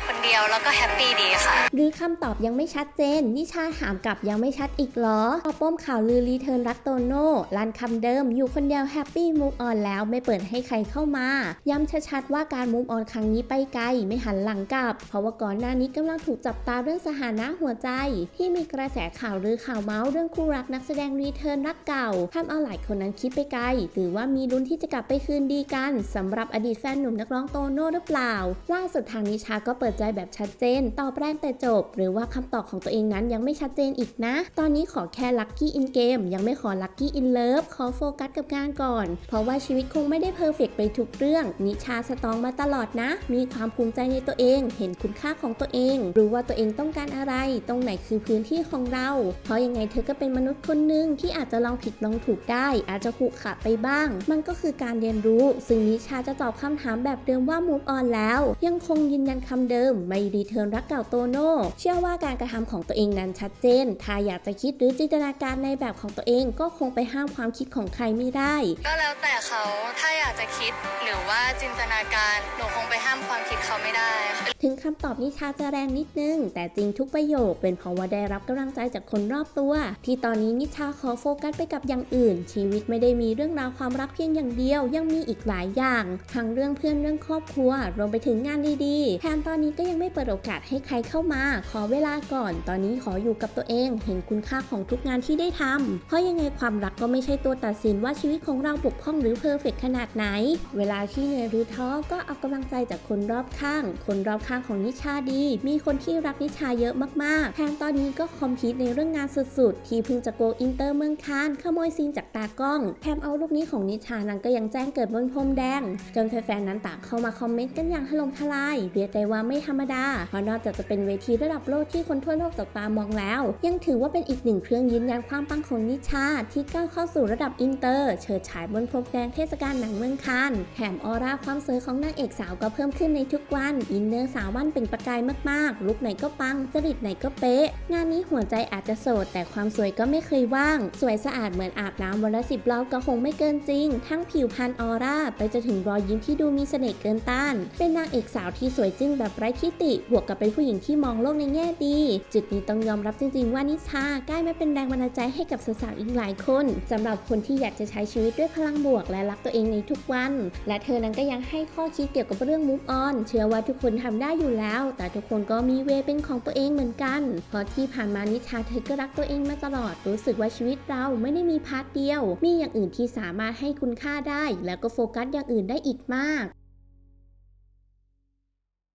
อยู่คนเดียวแล้วก็แฮปปี้ดีค่ะ หรือคำตอบยังไม่ชัดเจน นิชาถามกลับยังไม่ชัดอีกเหรอพอป้มข่าวลือรีเทิร์นรักโตโน่ลันคำเดิม อยู่คนเดียวแฮปปี้มูฟออนแล้วไม่เปิดให้ใครเข้ามา ย้ำชัดๆว่าการมูฟออนครั้งนี้ไปไกลไม่หันหลังกลับ เพราะว่าก่อนหน้านี้กำลังถูกจับตาเรื่องสถานะหัวใจ ที่มีกระแสข่าวหรือข่าวเมาส์เรื่องคู่รักนักแสดงรีเทิร์นรักเก่าทำเอาหลายคนนั้นคิดไปไกลหรือว่ามีลุ้นที่จะกลับไปคืนดีกันสำหรับอดีตแฟนหนุ่มนักร้องโตโน่หรือเปล่าล่าสุดทางนิชาก็เปิดใจแบบชัดเจน ตอบแรงแต่จบ หรือว่าคำตอบของตัวเองนั้นยังไม่ชัดเจนอีกนะ ตอนนี้ขอแค่ลัคกี้อินเกมยังไม่ขอลัคกี้อินเลิฟขอโฟกัสกับงานก่อน เพราะว่าชีวิตคงไม่ได้เพอร์เฟกไปทุกเรื่อง นิชาสตองมาตลอดนะ มีความภูมิใจในตัวเอง เห็นคุณค่าของตัวเอง รู้ว่าตัวเองต้องการอะไร ตรงไหนคือพื้นที่ของเรา เพราะยังไงเธอก็เป็นมนุษย์คนหนึ่งที่อาจจะลองผิดลองถูกได้ อาจจะขุขะไปบ้าง มันก็คือการเรียนรู้ ซึ่งนิชาจะตอบคำถามแบบเดิมว่า move on แล้ว ยังคงยืนยันคำเดิมไม่รีเทิร์นรักเก่าโตโน่เชื่อว่าการกระทำของตัวเองนั้นชัดเจน ถ้าอยากจะคิดหรือจินตนาการในแบบของตัวเองก็คงไปห้ามความคิดของใครไม่ได้ ก็แล้วแต่เขาถ้าอยากจะคิดหรือว่าจินตนาการหนูคงไปห้ามความคิดเขาไม่ได้ค่ะถึงคำตอบนิชาจะแรงนิดนึง แต่จริงทุกประโยคเป็นเพราะว่าได้รับกำลังใจจากคนรอบตัว ที่ตอนนี้นิชาขอโฟกัสไปกับอย่างอื่น ชีวิตไม่ได้มีเรื่องราวความรักเพียงอย่างเดียว ยังมีอีกหลายอย่าง ทั้งเรื่องเพื่อนเรื่องครอบครัว รวมไปถึงงานดีๆแถมตอนนี้ก็ยังไม่เปิดโอกาสให้ใครเข้ามา ขอเวลาก่อน ตอนนี้ขออยู่กับตัวเอง เห็นคุณค่าของทุกงานที่ได้ทำเพราะยังไงความรักก็ไม่ใช่ตัวตัดสินว่าชีวิตของเราบกพร่องหรือเพอร์เฟกขนาดไหน เวลาที่เหนื่อยหรือท้อก็เอากำลังใจจากคนรอบข้าง คนรอบข้างของนิชาดี มีคนที่รักนิชาเยอะมากๆแถมตอนนี้ก็คอมพิวในเรื่องงานสุดๆ ที่เพิ่งจะโกอินเตอร์เมืองคานขโมยซีนจากตากล้องแถมเอารูปนี้ของนิชานั้นก็ยังแจ้งเกิดบนพรมแดง จนแฟนๆนั้นต่างเข้ามาคอมเมนต์กันอย่างถล่มทลายเรียกได้ว่าไม่ธรรมดา เพราะนอกจากจะเป็นเวทีระดับโลกที่คนทั่วโลกจับตามองแล้ว ยังถือว่าเป็นอีกหนึ่งเครื่องยืนยันความปังของนิชา ที่ก้าวเข้าสู่ระดับอินเตอร์ เฉิดฉายบนพรมแดงเทศกาลหนังเมืองคานแถมออร่าความสวยของนางเอกสาวก็เพิ่มขึ้นในทุกวัน อินเนอร์สาววันเป็นประกายมากๆลุคไหนก็ปังจริตไหนก็เป๊ะ งานนี้หัวใจอาจจะโสด แต่ความสวยก็ไม่เคยว่าง สวยสะอาดเหมือนอาบน้ำวันละสิบรอบก็คงไม่เกินจริง ทั้งผิวพรรณออร่าไปจนถึงรอยยิ้มที่ดูมีเสน่ห์เกินต้าน เป็นนางเอกสาวที่สวยจึ้งแบบไร้ที่ติ บวกกับเป็นผู้หญิงที่มองโลกในแง่ดี จุดนี้ต้องยอมรับจริงๆว่านิชากลายมาเป็นแรงบันดาลใจให้กับสาวๆอีกหลายคนสำหรับคนที่อยากจะใช้ชีวิตด้วยพลังบวก และรักตัวเองในทุกวัน และเธอนั้นก็ยังให้ข้อคิดเกี่ยวกับเรื่อง move on เชื่อว่าทุกคนทำได้อยู่แล้ว แต่ทุกคนก็มีเวเป็นของตัวเองเหมือนกันเพราะที่ผ่านมานิชาเธอก็รักตัวเองมาตลอดรู้สึกว่าชีวิตเราไม่ได้มีพาร์ทเดียว มีอย่างอื่นที่สามารถให้คุณค่าได้ แล้วก็โฟกัสอย่างอื่นได้อีกมาก